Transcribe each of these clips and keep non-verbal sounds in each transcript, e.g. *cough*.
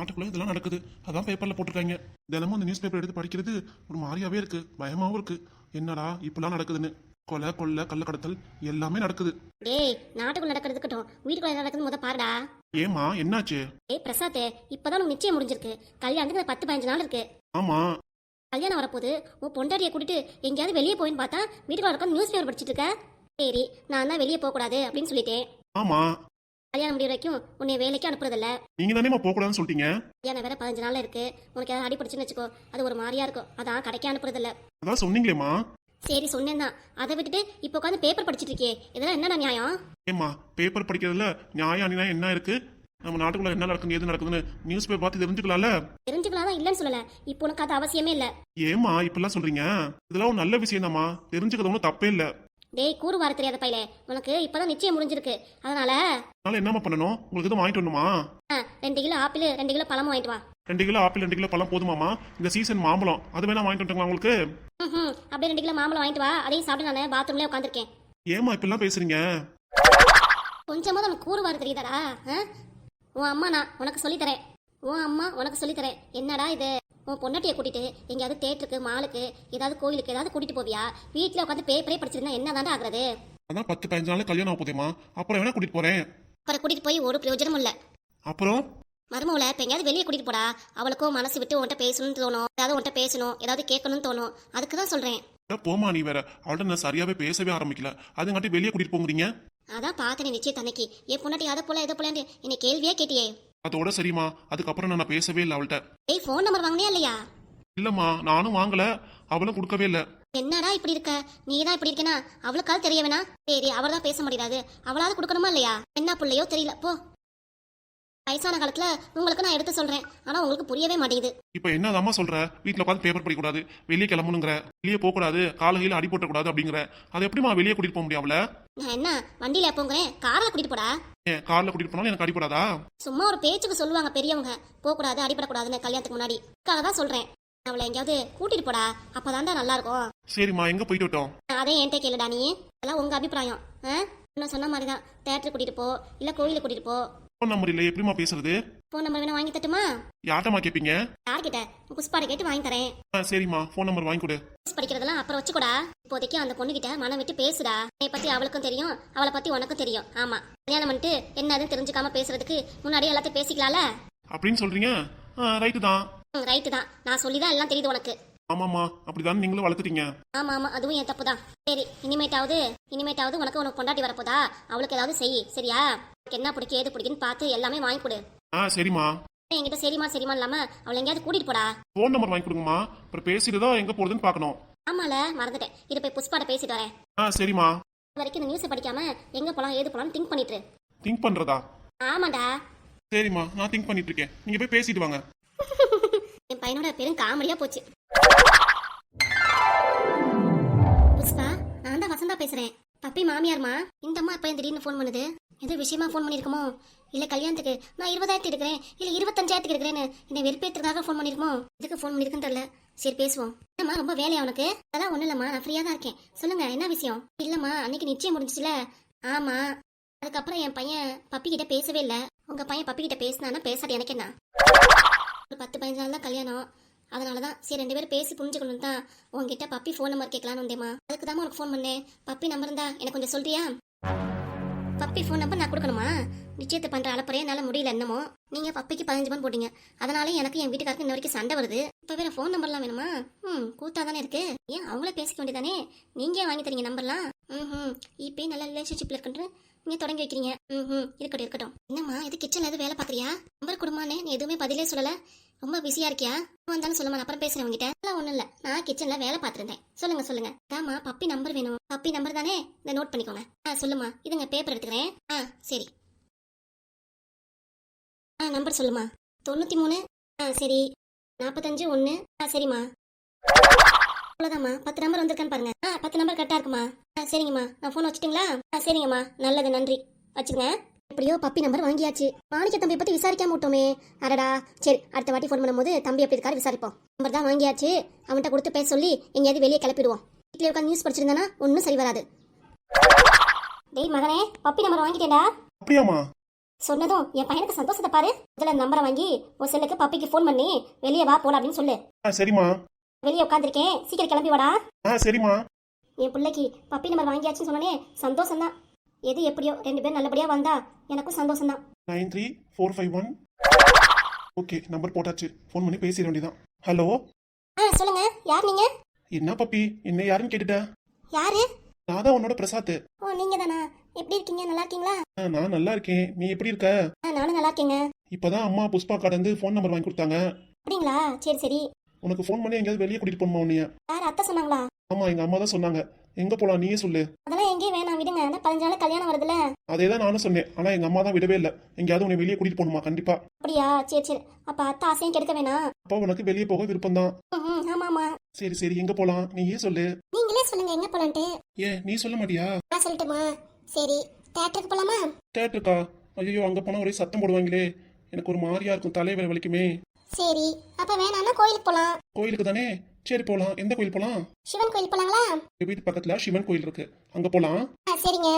நாட்டுக்குள்ள இதெல்லாம் நடக்குது. அதான் பேப்பர்ல போட்டிருக்காங்க. தினமும் அந்த நியூஸ் பேப்பர் எடுத்து படிக்கிறது ஒரு மாதிரியாவே இருக்கு. பயமாவும் இருக்கு. என்னடா இப்பெல்லாம் நடக்குதுன்னு? கொலை கொள்ளை கள்ளக்கடத்தல் எல்லாமே நடக்குது. டேய் நாட்டுக்குள்ள நடக்கிறது இருக்கட்டும் வீட்டுக்குள்ள என்ன நடக்குது முத பாருடா. ஏமா என்னாச்சு? டேய் பிரசாத் இப்பதான் உனக்கு நிச்சயம் முடிஞ்சிருக்கு. கல்யாணத்துக்கு பத்து பதினஞ்சு நாள் இருக்கு. ஆமா. கல்யாணம் வரப்போகுது. உன் பொண்டாட்டியை கூட்டிட்டு எங்கேயாவது வெளியே போயின்னு பார்த்தா வீட்டுக்குள்ள உட்காந்து நியூஸ் பேப்பர் படிச்சிட்டு இருக்க? சரி நான் தான் வெளியே போகக்கூடாது அப்படின்னு சொல்லிட்டேன். ஆமா. கல்யாணம் முடிய வரைக்கும் உன்னை வேலைக்கு அனுப்புறதில்ல. நீங்க தானே போக கூடாதுன்னு சொல்லிட்டீங்க கல்யாணம் வேற பதினஞ்சு நாள் இருக்கு. உனக்கு ஏதாவது அடிப்படுச்சுன்னு வச்சுக்கோ. அது ஒரு மாதிரியா இருக்கும். அதான் கடைக்கு அனுப்புறதில்ல. அதான் சொன்னீங்களேம்மா. சரி சொன்னேன் தான். அதை விட்டுட்டு இப்போ உட்காந்து பேப்பர் படிச்சிட்டு இருக்கே. இதெல்லாம் என்னடா நியாயம்? ஏம்மா பேப்பர் படிக்கிறதுல நியாயம் அநியாயம் என்ன இருக்கு? நம்ம நாட்டுக்குள்ள என்ன நடக்குது எது நடக்குதுன்னு நியூஸ் பேப்பர் பார்த்து தெரிஞ்சுக்கலாம்ல? தெரிஞ்சுக்கலாம் தான் இல்லைன்னு சொல்லல. இப்போ உனக்கு அது அவசியமே இல்லை. ஏம்மா இப்பெல்லாம் சொல்றீங்க? இதெல்லாம் ஒரு நல்ல விஷயம் தாம்மா தெரிஞ்சுக்கிறது ஒன்றும் தப்பே இல்லை. டேய் கூறு வார தெரியாத பையலே உனக்கு இப்பதான் நிச்சயம் முடிஞ்சிருக்கு. அதனால அதனால என்னம்மா பண்ணணும்? உங்களுக்கு எதுவும் வாங்கிட்டு வரணுமா? ஆ, ரெண்டு கிலோ ஆப்பிள் ரெண்டு கிலோ பழமும் வாங்கிட்டு வா. ரெண்டு கிலோ ஆப்பிள் ரெண்டு கிலோ பழம் போதுமாமா இந்த சீசன் மாம்பழம். அது வேணா வாங்கிட்டு வந்துட்டுங்களா உங்களுக்கு? ம் அப்படியே ரெண்டு கிலோ மாம்பழம் வாங்கிட்டு வா. அதையும் சாப்பிட்டு நான் பாத்ரூம்லேயே உட்காந்துருக்கேன் ஏம்மா இப்பெல்லாம் பேசுறீங்க? கொஞ்சமாவது உனக்கு கூறு வார தெரியுதாடா? ஆ? உன் அம்மா நான் உனக்கு சொல்லித்தரேன் உன் அம்மா உனக்கு சொல்லித்தரேன். என்னடா இது? உன் பொண்டாட்டியை கூட்டிட்டு எங்கேயாவது தேட்டருக்கு மாலுக்கு ஏதாவது கோயிலுக்கு ஏதாவது கூட்டிட்டு போவியா? வீட்டில் உட்காந்து பேப்பரே படிச்சிருந்தா என்ன ஆகுறது? அதான் பத்து பதினஞ்சு நாள் கல்யாணம் ஆக போதேம்மா. அப்புறம் வேணா கூட்டிட்டு போறேன்? அப்புறம் கூட்டிட்டு போய் ஒரு பிரயோஜனமும் இல்லை. அப்புறம்? மருமவளை இப்போ எங்கேயாவது வெளியே கூட்டிட்டு போடா. அவளுக்கும் மனசு விட்டு உன்கிட்ட பேசணும்னு தோணும். ஏதாவது உன்கிட்ட பேசணும் ஏதாவது கேட்கணும்னு தோணும். அதுக்கு தான் சொல்றேன். போம்மா நீ வேற. அவள்கிட்ட நான் சரியாவே பேசவே ஆரம்பிக்கல. அதுங்காட்டி வெளியே கூட்டிட்டு போங்கிறீங்க? அதான் பார்த்தேன் நிச்சயம் அன்னைக்கு என் பொண்டாட்டி அதை போல எதை போலன்னு என்னை கேள்வியே கேட்டியே? அதோட சரிம்மா. அதுக்கப்புறம் நான் பேசவே இல்லை அவள்கிட்ட. ஏய் ஃபோன் நம்பர் வாங்கினியா இல்லையா? இல்லம்மா நானும் வாங்கல. அவளும் கொடுக்கவே இல்லை. என்னடா இப்படி இருக்க? நீ தான் இப்படி இருக்கனா? அவளுக்காவது தெரிய வேணா. சரி அவள் தான் பேச முடியாது. அவளாவது கொடுக்கணுமா இல்லையா? என்ன பிள்ளையோ தெரியல. போ. வயசான காலத்துல உங்களுக்கு நான் எடுத்து சொல்றேன். ஆனா உங்களுக்கு புரியவே மாட்டேங்குது. இப்போ என்னதாம்மா சொல்ற? வீட்டில் உட்காந்து பேப்பர் படிக்கக்கூடாது. வெளியே கிளம்பணுங்கிற. வெளியே போகக்கூடாது. காலையில் அடி போட்டக்கூடாது அப்படிங்கிற. அதை எப்படிம்மா வெளியே கூட்டிட்டு போக முடியும் அவளை? நான் என்ன? வண்டியில போங்கிறேன். கார்ல கூட்டிட்டு போடா. ஏன் காரில் கூட்டிட்டு போனாலும் எனக்கு அடிப்படாதா சும்மா ஒரு பேச்சுக்கு சொல்லுவாங்க பெரியவங்க. போகக்கூடாது அடிபடக்கூடாதுன்னு கல்யாணத்துக்கு முன்னாடி. அதுக்காக தான் சொல்றேன். அவளை எங்கேயாவது கூட்டிட்டு போடா. அப்பதான்டா நல்லா இருக்கும் சரிம்மா எங்க போயிட்டு விட்டோம்? அதே என்கிட்ட கேளுடா நீ. அதெல்லாம் உங்க அபிப்பிராயம். ஆ? நான் சொன்ன மாதிரி தான் தேட்டருக்கு கூட்டிட்டு போ. இல்ல கோயிலுக்கு கூட்டிட்டு போ. ஃபோன் நம்பர் இல்லை எப்படிம்மா பேசுறது? ஃபோன் நம்பர் வேணா வாங்கி தட்டுமா? யார்ட்டம்மா கேட்பீங்க யார்கிட்ட? புஷ்பாட கேட்டு வாங்கி தரேன். ஆ சரிம்மா ஃபோன் நம்பர் வாங்கி கொடு. நியூஸ் படிக்கிறதெல்லாம் அப்புறம் வச்சுக்கூடா. இப்போதைக்கு அந்த பொண்ணுகிட்ட மனம் விட்டு பேசுடா. என்னை பத்தி அவளுக்கும் தெரியும் அவளை பத்தி உனக்கும் தெரியும். ஆமா. கல்யாணம் பண்ணிட்டு என்னதுன்னு தெரிஞ்சுக்காம பேசுறதுக்கு முன்னாடியே எல்லாத்தையும் பேசிக்கலாம்ல? அப்படின்னு சொல்றீங்க? ரைட்டு தான். ரைட்டு தான். நான் சொல்லி தான் எல்லாம் தெரியுது உனக்கு. ஆமாம்மா அப்படிதான் நீங்களும் வளர்த்துட்டீங்க? ஆமா ஆமா. அதுவும் என் தப்பு தான் சரி இனிமேட்டாவது இனிமேட்டாவது உனக்கு உனக்கு கொண்டாட்டி வரப்போதா? அவளுக்கு ஏதாவது செய் சரியா? என்ன பிடிக்கும் ஏது பிடிக்குன்னு பார்த்து எல்லாமே வாங்கி கொடு. ஆ சரிம்மா. என்கிட்ட சரிமா சரிமா இல்லாம அவளை எங்கேயாவது கூட்டிட்டு போடா. ஃபோன் நம்பர் வாங்கி கொடுங்கம்மா. அப்புறம் பேசிட்டு தான் எங்க போறதுன்னு பார்க்கணும். ஆமால மறந்துட்டேன். இரு போய் புஷ்பாட பேசிட்டு வரேன். ஆ சரிம்மா. இது வரைக்கும் இந்த நியூஸை படிக்காம எங்க போலாம் ஏது போலாம்னு திங்க் பண்ணிட்டு இரு. திங்க் பண்றதா? ஆமாடா. சரிம்மா நான் திங்க் பண்ணிட்டு இருக்கேன். நீங்க போய் பேசிட்டு வாங்க. *laughs* என் பையனோட பேரும் காமெடியா போச்சு. புஷ்பா நான் தான் வசந்தா பேசுறேன். பப்பி மாமியார்மா இந்த அம்மா திடீர்னு ஃபோன் பண்ணுது? ஏதோ விஷயமா ஃபோன் பண்ணியிருக்குமோ இல்ல கல்யாணத்துக்கு நான் இருபதாயிரத்து எடுக்கிறேன் இல்ல இருபத்தஞ்சாயிரத்துக்கு எடுக்கிறேன்னு என்னை வெறுப்பேற்றுக்காக ஃபோன் பண்ணிருக்குமோ? இதுக்கு ஃபோன் பண்ணிருக்குன்னு தெரியல. சரி பேசுவோம். என்னம்மா ரொம்ப வேலையா உனக்கு? அதெல்லாம் ஒன்றும் இல்லம்மா நான் ஃப்ரீயா தான் இருக்கேன். சொல்லுங்க என்ன விஷயம்? இல்லம்மா அன்னைக்கு நிச்சயம் முடிஞ்சுச்சுல? ஆமா. அதுக்கப்புறம் என் பையன் பப்பி கிட்ட பேசவே இல்ல. உங்க பையன் பப்பி கிட்ட பேசினானா பேசாது எனக்கு என்ன? ஒரு பத்து பதினஞ்சு நாள் தான் கல்யாணம். அதனால தான் சரி ரெண்டு பேரும் பேசி புரிஞ்சுக்கணும் தான் உங்ககிட்ட பப்பி ஃபோன் நம்பர் கேட்கலான்னு வந்தேம்மா. அதுக்கு தான் உனக்கு ஃபோன் பண்ணேன். பப்பி நம்பர் இருந்தா எனக்கு கொஞ்சம் சொல்றியா? பப்பி ஃபோன் நம்பர் நான் கொடுக்கணுமா? நிச்சயத்தை பண்ற அளப்பறையே என்னால் முடியல என்னமோ. நீங்க பப்பிக்கு பதினஞ்சு பவுன் போட்டீங்க. அதனால எனக்கு என் வீட்டுக்காருக்கு இன்ன வரைக்கும் சண்டை வருது. இப்போ வேற ஃபோன் நம்பர்லாம் வேணுமா? ம் கூத்தா தானே இருக்கு. ஏன் அவங்களே பேசிக்க வேண்டியதானே? நீங்க வாங்கி தரீங்க நம்பர்லாம் ம் ம் இப்போ நல்ல ரிலேஷன்ஷிப்ல இருக்குன்ற நீங்க தொடங்கி வைக்கிறீங்க. ம் இருக்கட்டும் இருக்கட்டும். என்னம்மா இது கிச்சன்ல எதுவும் வேலை பாக்குறியா நம்பர் கொடுமானே நீ எதுவுமே பதிலே சொல்லல. ரொம்ப பிஸியா இருக்கியா? வந்தாலும் சொல்லுமா நான் அப்புறம் பேசுறேன் உங்ககிட்ட அதெல்லாம் ஒண்ணும் இல்ல. நான் கிச்சன்ல வேலை பாத்துருந்தேன் சொல்லுங்க சொல்லுங்க. தாமா பப்பி நம்பர் வேணும். பப்பி நம்பர் தானே? இதை நோட் பண்ணிக்கோங்க. ஆ சொல்லுமா இதுங்க பேப்பர் எடுத்துக்கிறேன். ஆ சரி. ஆ நம்பர் சொல்லுமா தொண்ணூத்தி மூணு ஆ சரி. நாற்பத்தஞ்சு ஒன்று ஆ சரிம்மா. அவ்வளோதாம்மா பத்து நம்பர் வந்திருக்கான்னு பாருங்க. ஆ பத்து நம்பர் கரெக்டாக இருக்குமா? ஆ சரிங்கம்மா. நான் ஃபோன் வச்சுட்டுங்களா? ஆ சரிங்கம்மா. நல்லது நன்றி. வச்சுங்க எப்படியோ பப்பி நம்பர் வாங்கியாச்சு. மாணிக்க தம்பி பத்தி விசாரிக்காம விட்டோமே. அடடா. சரி அடுத்த வாட்டி ஃபோன் பண்ணும்போது தம்பி எப்படி இருக்காரு விசாரிப்போம். நம்பர் தான் வாங்கியாச்சு. அவன்கிட்ட கொடுத்து பேச சொல்லி எங்கேயாவது வெளியே கிளப்பிடுவோம். வீட்டில் உட்காந்து நியூஸ் படிச்சிருந்தானா ஒன்றும் சரி வராது. டேய் மகனே பப்பி நம்பர் வாங்கிட்டேடா அப்படியாம்மா? சொன்னதும் என் பையனுக்கு சந்தோஷத்தை பாரு. இதுல நம்பரை வாங்கி உன் செல்லுக்கு பப்பிக்கு ஃபோன் பண்ணி வெளியே வா போலாம் அப்படின்னு சொல்லு. ஆ சரிம்மா. வெளியே உட்காந்துருக்கேன் சீக்கிரம் கிளம்பி வாடா. ஆ சரிம்மா. என் பிள்ளைக்கு பப்பி நம்பர் வாங்கியாச்சுன்னு சொன்னனே சந்தோஷம் தான் எது எப்படியோ ரெண்டு பேரும் நல்லபடியா வந்தா எனக்கும் சந்தோஷம் தான் nine three four five one. Okay number போட்டாச்சு. ஃபோன் பண்ணி பேசிட வேண்டியதான் ஹலோ ஆ சொல்லுங்க. யார் நீங்க? என்ன பப்பி? என்ன யாருன்னு கேட்டுட்ட? யாரு? நான் தான் உன்னோட பிரசாத் ஓ நீங்க தானா எப்படி இருக்கீங்க? நல்லா இருக்கீங்களா? ஆ, நான் நல்லா இருக்கேன். நீ எப்படி இருக்க? ஆ நானும் நல்லா இருக்கேங்க. இப்பதான் அம்மா புஷ்பா கார்டு வந்து ஃபோன் நம்பர் வாங்கி கொடுத்தாங்க. அப்படிங்களா? சரி சரி. உனக்கு ஃபோன் பண்ணி எங்கேயாவது வெளியே கூட்டிட்டு போகணுமா உன்னைய? யார் அத்தை சொன்னாங்களா? ஆமா எங்க அம்மா தான் சொன்னாங்க. எங்க போலாம்? நீயே சொல்லு. அதெல்லாம் எங்கேயும் அதான் பதினஞ்சு நாள் கல்யாணம் வருதுல்ல? அதே தான் நானும் சொன்னேன். ஆனா எங்க அம்மா தான் விடவே இல்லை. எங்கேயாவது உன்னை வெளியே கூட்டிட்டு போகணுமா? கண்டிப்பா. அப்படியா? சரி சரி. அப்ப அத்தை ஆசையும் கெடுக்க வேணாம் அப்பா உனக்கு வெளியே போக விருப்பம் தான் ம், ம், ஆமா ஆமா. சரி சரி. எங்க போலாம்? நீயே சொல்லு. நீங்களே சொல்லுங்க எங்க போலான்ட்டு. ஏன் நீ சொல்ல மாட்டியா? நான் சொல்லட்டுமா? சரி. தேட்டருக்கு போலாமா? தேட்டருக்கா ஐயோ அங்க போனா ஒரே சத்தம் போடுவாங்களே. எனக்கு ஒரு மாதிரியா இருக்கும் தலைவலி வலிக்குமே. சரி. அப்ப வேணாம்னா கோயிலுக்கு போலாம். கோயிலுக்கு தானே? சரி போலாம். எந்த கோயில் போலாம்? சிவன் கோயில் போலாங்களா? வீட்டு பக்கத்துல சிவன் கோயில் இருக்கு. அங்க போலாம். ஆ சரிங்க.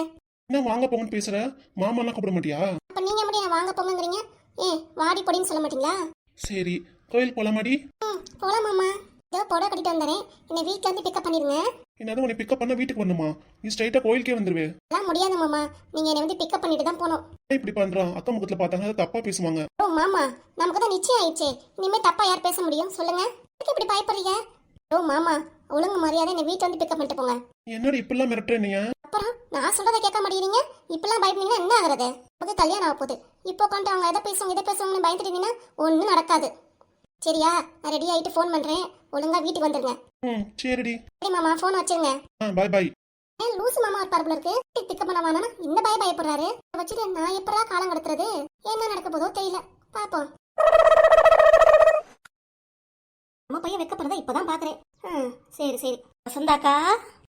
என்ன வாங்க போங்கன்னு பேசுற? மாமாலாம் கூப்பிட மாட்டியா? அப்ப நீங்க மட்டும் வாங்க போங்கங்கிறீங்க? ஏ வாடி பொடின்னு சொல்ல மாட்டீங்களா? சரி கோயில் போலாமாடி? போலாம் மாமா. இதோ புடவை கட்டிட்டு வந்துடுறேன் என்னை வீட்ல இருந்து பிக்கப் பண்ணிருங்க. என்னது உன்னை பிக்கப் பண்ண வீட்டுக்கு வரணுமா? நீ ஸ்ட்ரைட்டா கோயிலுக்கே வந்துருவே. அதெல்லாம் முடியாது மாமா. நீங்க என்னை வந்து பிக்கப் பண்ணிட்டு தான் போகணும் ஏன் இப்படி பண்றான் அக்கம் முகத்துல பார்த்தாங்க தப்பா பேசுவாங்க. ஓ மாமா. நமக்கு தான் நிச்சயம் ஆயிடுச்சே. இனிமே தப்பா யார் பேச முடியும்? சொல்லுங்க. எதுக்கு இப்படி பயப்படுறீங்க? ஓ மாமா ஒழுங்கு மரியாதை என்னை வீட்ல வந்து பிக்கப் பண்ணிட்டு போங்க. என்னடி இப்படிலாம் மிரட்டுற நீங்க அப்புறம் நான் சொல்றதை கேட்க மாட்டேங்கிறீங்க? இப்பெல்லாம் பயப்படுனீங்கன்னா என்ன ஆகுறது? நமக்கு கல்யாணம் ஆக போகுது. இப்போ உட்காந்து அவங்க எதை பேசுவாங்க இதை பேசுவாங்கன்னு பயந்துட்டு இருந்தீங்கன்னா ஒன்றும் நடக்காது. சரியா? நான் ரெடி ஆயிட்டு ஃபோன் பண்றேன். ஒழுங்கா வீட்டுக்கு வந்துருங்க. ம் சரிடி. சரி மாமா ஃபோன் வச்சிருங்க. ஆ பாய் ஏன் லூசு மாமா இருப்பார் போல இருக்கு. பிக்கப் பண்ண வேணாம் இந்த பய பயப்படுறாரு. வச்சுட்டு நான் எப்படா காலம் கடத்துறது? என்ன நடக்க போதோ தெரியல. பாப்போம். நம்ம பையன் வெக்கப்படுறத இப்பதான் பாக்குறேன். ம், சரி சரி. வசந்தாக்கா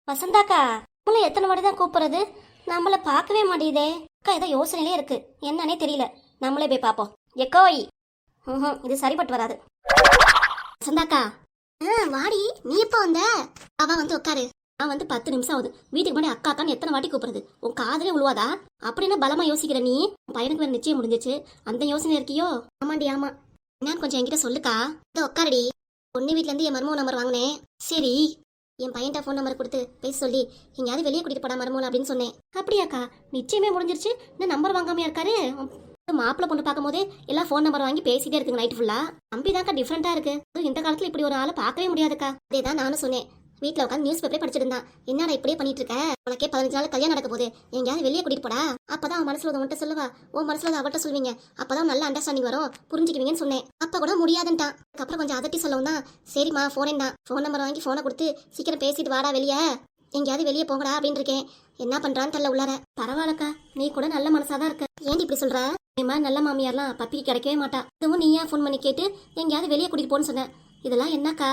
வசந்தாக்கா நம்மள எத்தனை வாட்டி தான் கூப்பிடுறது? நம்மள பார்க்கவே மாட்டேங்குதே. அக்கா ஏதோ யோசனையிலே இருக்கு. என்னன்னே தெரியல. நம்மளே போய் பார்ப்போம். எக்கோய். ம் இது சரிப்பட்டு வராது. வசந்தாக்கா. ஆ வாடி நீ எப்போ வந்த? அவ வந்து உட்காரு. நான் வந்து பத்து நிமிஷம் ஆகுது. வீட்டுக்கு முன்னாடி அக்கா அக்கான்னு எத்தனை வாட்டி கூப்பிடுறது? உன் காதலே உழுவாதா? அப்படின்னு பலமா யோசிக்கிற நீ பையனுக்கு வேற நிச்சயம் முடிஞ்சிச்சு அந்த யோசனை இருக்கியோ? ஆமாண்டி ஆமா. என்னன்னு கொஞ்சம் என்கிட்ட சொல்லுக்கா. இதோ உட்காருடி. பொண்ணு வீட்ல இருந்து என் மருமக நம்பர் வாங்கினேன். சரி என் பையன்ட்ட ஃபோன் நம்பர் கொடுத்து பேச சொல்லி எங்கேயாவது வெளியே கூட்டிட்டு போடா மருமகள் அப்படின்னு சொன்னேன். அப்படியாக்கா நிச்சயமே முடிஞ்சிருச்சு. இந்த நம்பர் வாங்காமையா இருக்காரு? மாப்பிள்ளை பொண்ணு பார்க்கும்போதே எல்லாம் ஃபோன் நம்பர் வாங்கி பேசிட்டே இருக்குங்க நைட் ஃபுல்லா தம்பி தான்க்கா டிஃப்ரெண்டா இருக்கு. இந்த காலத்துல இப்படி ஒரு ஆளை பார்க்கவே முடியாதுக்கா. அதே தான் நானும் சொன்னேன். வீட்டில் உட்காந்து நியூஸ் பேப்பரே படிச்சிட்டு இருந்தான் என்னடா இப்படியே பண்ணிட்டு இருக்க உனக்கே பதினஞ்சு நாள் கல்யாணம் நடக்க போது எங்கேயாவது வெளியே கூட்டிட்டு போடா. அப்பதான் அவன் மனசுல உன்கிட்ட சொல்லுவா. உன் மனசுல அவட்ட சொல்வீங்க. அப்பதான் நல்ல அண்டர்ஸ்டாண்டிங் வரும். புரிஞ்சுக்குவீங்கன்னு சொன்னேன். அப்ப கூட முடியாதுன்ட்டான் அதுக்கப்புறம் கொஞ்சம் அதட்டி சொல்லவும் தான் சரிம்மா ஃபோன் தான் ஃபோன் நம்பர் வாங்கி ஃபோனை கொடுத்து சீக்கிரம் பேசிட்டு வாடா வெளியே. எங்கேயாவது வெளியே போங்கடா அப்படின்னு இருக்கேன். என்ன பண்றான்னு தெரியல உள்ளார. பரவாயில்லக்கா. நீ கூட நல்ல மனசாதான் இருக்க. ஏன் இப்படி சொல்ற? இந்த மாதிரி நல்ல மாமியார்லாம் பப்பிக்கு கிடைக்கவே மாட்டா. இதுவும் நீயா ஃபோன் பண்ணி கேட்டு எங்கேயாவது வெளியே கூட்டிட்டு போன்னு சொன்னேன் இதெல்லாம் என்னக்கா?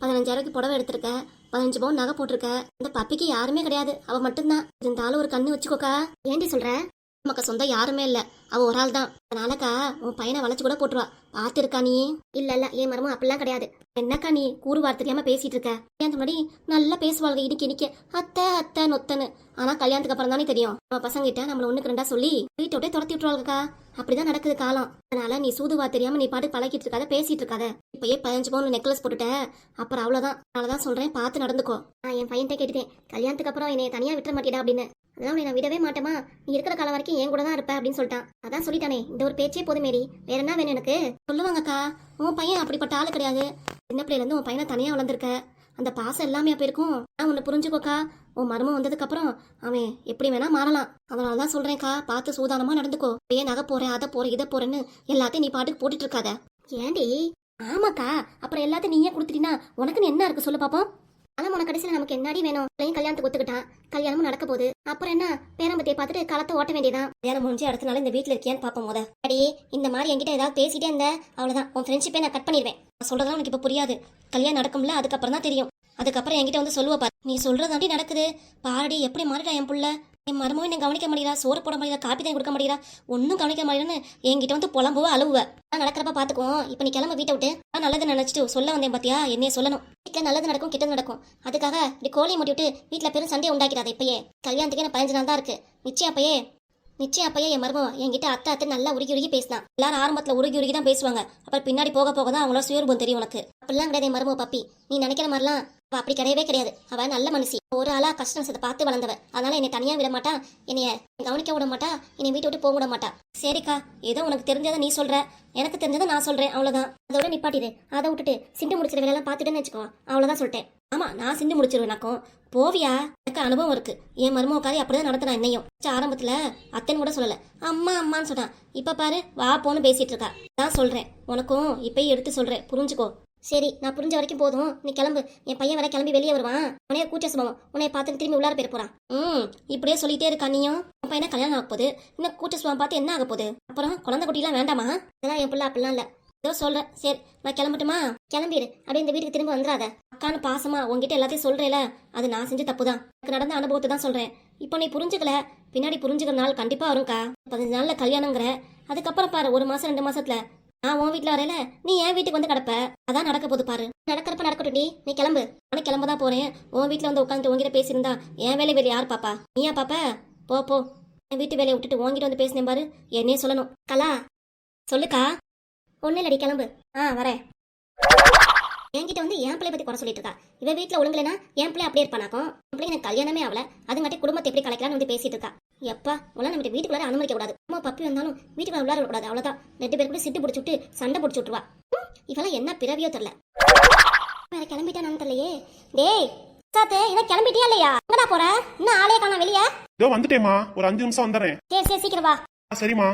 பதினஞ்சாயிரத்துக்கு புடவை எடுத்திருக்க. பதினஞ்சு பவுன் நகை போட்டிருக்க. இந்த பப்பிக்கு யாருமே கிடையாது. அவ மட்டும்தான். இருந்தாலும் ஒரு கண்ணு வச்சுக்கோக்கா. ஏண்டி சொல்ற? நமக்கு சொந்தம் யாருமே இல்ல. அவ ஒரு ஆள் தான் அதனாலக்கா உன் பையனை வளைச்சு கூட போட்டுருவா. பார்த்துருக்கா நீ? இல்ல இல்ல என் மரமும் அப்படிலாம் கிடையாது. என்னக்கா நீ? கூறு வார்த்தை தெரியாம பேசிட்டு இருக்க. ஏன் முன்னாடி நல்லா பேசுவாங்க இடிக்க இடிக்க. அத்தை அத்தை நொத்தன்னு. ஆனா கல்யாணத்துக்கு அப்புறம் தானே தெரியும். நம்ம பசங்க கிட்ட நம்மள ஒண்ணுக்கு ரெண்டா சொல்லி வீட்டை விட்டே துரத்தி விட்டுருவாங்கக்கா அப்படிதான் நடக்குது காலம். அதனால நீ சூதுவா தெரியாம நீ பாட்டு பழகிட்டு இருக்காத பேசிட்டு இருக்காத. இப்பயே பதினஞ்சு பவுன் நெக்லஸ் போட்டுட்டேன். அப்புறம் அவ்வளவுதான். அதனாலதான் சொல்றேன் பார்த்து நடந்துக்கோ. நான் என் பையன்கிட்ட கேட்டுட்டேன் கல்யாணத்துக்கு அப்புறம் என்னைய தனியா விட்டுற மாட்டேடா அப்படின்னு. அதெல்லாம் உன்னை நான் விடவே மாட்டேமா நீ இருக்கிற காலம் வரைக்கும் என் கூட தான் இருப்ப அப்படின்னு சொல்லிட்டான். அதான் சொல்லிட்டானே இந்த ஒரு பேச்சே போதும் மேரி. வேற என்ன வேணும் எனக்கு? சொல்லுவாங்கக்கா. உன் பையன் அப்படிப்பட்ட ஆளு கிடையாது. சின்ன பிள்ளையில இருந்து உன் பையனை தனியா வளர்ந்துருக்க. அந்த பாசம் எல்லாமே அப்ப இருக்கும். நான் உன்னை புரிஞ்சுக்கோக்கா. உன் மருமம் வந்ததுக்கு அப்புறம் அவன் எப்படி வேணா மாறலாம். அதனாலதான் சொல்றேன்க்கா. பார்த்து சூதானமா நடந்துக்கோ. ஏன் நகை போறேன் அதை போறேன் இதை போறேன்னு எல்லாத்தையும் நீ பாட்டுக்கு போட்டுட்டு இருக்காத. ஏண்டி? ஆமாக்கா. அப்புறம் எல்லாத்தையும் நீயே கொடுத்துட்டீங்கன்னா உனக்குன்னு என்ன இருக்கு? சொல்லு பாப்போம். ஆனா உனக்கு கடைசியில் நமக்கு என்னடி வேணும்? பிள்ளையும் கல்யாணத்துக்கு ஒத்துக்கிட்டான் கல்யாணமும் நடக்க போகுது. அப்புறம் என்ன? பேரம்பத்தியை பார்த்துட்டு காலத்தை ஓட்ட வேண்டியதான் கல்யாணம் முடிஞ்சு அடுத்த நாள் இந்த வீட்டில் இருக்கியான்னு பார்ப்போம் முத. அடி இந்த மாதிரி என்கிட்ட ஏதாவது பேசிட்டே இருந்த அவ்வளவுதான். உன் ஃப்ரெண்ட்ஷிப்பே நான் கட் பண்ணிடுவேன் நான் சொல்றதெல்லாம் உனக்கு இப்போ புரியாது. கல்யாணம் நடக்கும்ல அதுக்கப்புறம் தான் தெரியும். அதுக்கப்புறம் என்கிட்ட வந்து சொல்லுவ பாரு. நீ சொல்றதாண்டி நடக்குது. பாரடி எப்படி மாறிட்டா என் புள்ள? என் மரமும் என்ன கவனிக்க முடியல சோறு போட முடியல காப்பி தண்ணி கொடுக்க முடியல ஒன்றும் கவனிக்க முடியலன்னு என்கிட்ட வந்து புலம்புவ அழுவுவ. நான் நடக்கிறப்ப பாத்துக்குவோம். இப்போ நீ கிளம்ப வீட்டை விட்டு. நான் நல்லது நினைச்சிட்டு சொல்ல வந்தேன் பாத்தியா? என்னைய சொல்லணும். கிட்ட நல்லது நடக்கும் கிட்டது நடக்கும். அதுக்காக இப்படி கோழியை மூடி விட்டு வீட்டில் பெரும் சண்டையை உண்டாக்கிறாத இப்பயே. கல்யாணத்துக்கு எனக்கு பதினஞ்சு நாள் தான் இருக்கு. நிச்சயம் அப்பயே நிச்சயம் அப்பயே என் மருமவன் என்கிட்ட அத்தை அத்தை நல்லா உருகி உருகி பேசினான். எல்லாரும் ஆரம்பத்துல உருகி உருகி தான் பேசுவாங்க. அப்புறம் பின்னாடி போக போக தான் அவங்களோட சுயரூபம் தெரியும் உனக்கு. அப்படிலாம் கிடையாது என் மருமோ பப்பி. நீ நினைக்கிற மாதிரிலாம் அவ அப்படி கிடையவே கிடையாது. அவ நல்ல மனுஷி. ஒரு ஆளா கஷ்டம் நஷ்டத்தை பார்த்து வளர்ந்தவ. அதனால என்னை தனியா விட மாட்டா. என்னைய கவனிக்க விட மாட்டா. என்னை வீட்டை விட்டு போக விட மாட்டா. சரிக்கா ஏதோ உனக்கு தெரிஞ்சதை நீ சொல்ற. எனக்கு தெரிஞ்சதை நான் சொல்றேன். அவ்வளவுதான். அதோட நிப்பாட்டிடு அதை விட்டுட்டு சிண்டு முடிச்சிட வேலையெல்லாம் பார்த்துட்டுன்னு வச்சுக்கோ. அவ்வளவுதான் சொல்லிட்டேன். ஆமா நான் சிண்டு முடிச்சிருவேனாக்கும் போவியா? எனக்கு அனுபவம் இருக்கு. என் மருமகாரி அப்படிதான் நடத்தினா என்னையும். ச்ச, ஆரம்பத்துல அத்தைன்னு கூட சொல்லல. அம்மா அம்மான்னு சொன்னான் இப்ப பாரு வா போன்னு பேசிட்டு இருக்கா. நான் சொல்றேன். உனக்கும் இப்பயும் எடுத்து சொல்றேன். புரிஞ்சுக்கோ. சரி நான் புரிஞ்ச வரைக்கும் போதும். நீ கிளம்பு. என் பையன் வேற கிளம்பி வெளியே வருவான். உனைய கூச்ச சுபம் உன்னை பார்த்து திரும்பி உள்ளார போயிட போறான். ம் இப்படியே சொல்லிட்டே இருக்கா நீயும்? உன் பையனை கல்யாணம் ஆக போகுது. இன்னும் கூச்ச சுபம் பார்த்து என்ன ஆக போகுது? அப்புறம் குழந்தை குட்டிலாம் வேண்டாமா? அதெல்லாம் என் பிள்ளை அப்படிலாம் இல்ல. ஏதோ சொல்றேன் சரி நான் கிளம்பட்டுமா? கிளம்பிடு. அப்படியே இந்த வீட்டுக்கு திரும்ப வந்துடாத. அக்கான்னு பாசமா உங்ககிட்ட எல்லாத்தையும் சொல்றேல. அது நான் செஞ்ச தப்பு தான் எனக்கு நடந்த அனுபவத்தை தான் சொல்றேன். இப்போ நீ புரிஞ்சுக்கல. பின்னாடி புரிஞ்சுக்கிற நாள் கண்டிப்பா வரும்க்கா. பதினஞ்சு நாள்ல கல்யாணங்கிற அதுக்கப்புறம் பாரு ஒரு மாசம் ரெண்டு மாசத்துல நான் உன் வீட்டுல வரையில நீ என் வீட்டுக்கு வந்து கிடப்ப? அதான் நடக்க போகுது பாரு. நடக்கிறப்ப நடக்கட்டும்டி நீ கிளம்பு. நானும் கிளம்ப தான் போறேன். உன் வீட்டுல வந்து உட்காந்து உங்ககிட்ட பேசியிருந்தா என் வேலை வேலை யார் பாப்பா? நீயா பாப்ப? போ போ. என் வீட்டு வேலையை விட்டுட்டு உங்ககிட்ட வந்து பேசினேன் பாரு. என்னையே சொல்லணும். கலா. சொல்லுக்கா. ஒன்றும் இல்லடி கிளம்பு. ஆ வரேன். என்கிட்ட வந்து என் பிள்ளை பத்தி குறை சொல்லிட்டு இருக்கா? இவ வீட்ல ஒழுங்கலைனா என் பிள்ளை அப்படியே இருப்பானாக்கும்? பிள்ளை எனக்கு கல்யாணமே ஆகல. அதுங்காட்டி குடும்பத்தை எப்படி கலைக்கலாம்னு வந்து பேசிட்டு இருக்கா? எப்பா உள்ள நம்ம வீட்டுக்குள்ளார அனுமதிக்க கூடாது. அம்மா பப்பி வந்தாலும் வீட்டுக்குள்ள உள்ளார கூடாது அவ்வளவுதான். ரெண்டு பேர் கூட சிட்டு பிடிச்சி விட்டு சண்டை பிடிச்சி விட்டுருவா இவெல்லாம் என்ன பிறவியோ தெரியல. வேற கிளம்பிட்டானு தெரியலையே. டேய் சாத்தே இதை கிளம்பிட்டியா இல்லையா? எங்கடா போற? இன்னும் ஆளே காணோம் வெளியே. இதோ வந்துட்டேம்மா. ஒரு அஞ்சு நிமிஷம் வந்துடுறேன். சரி சரி சீக்கிரம் வா. சரிம்மா.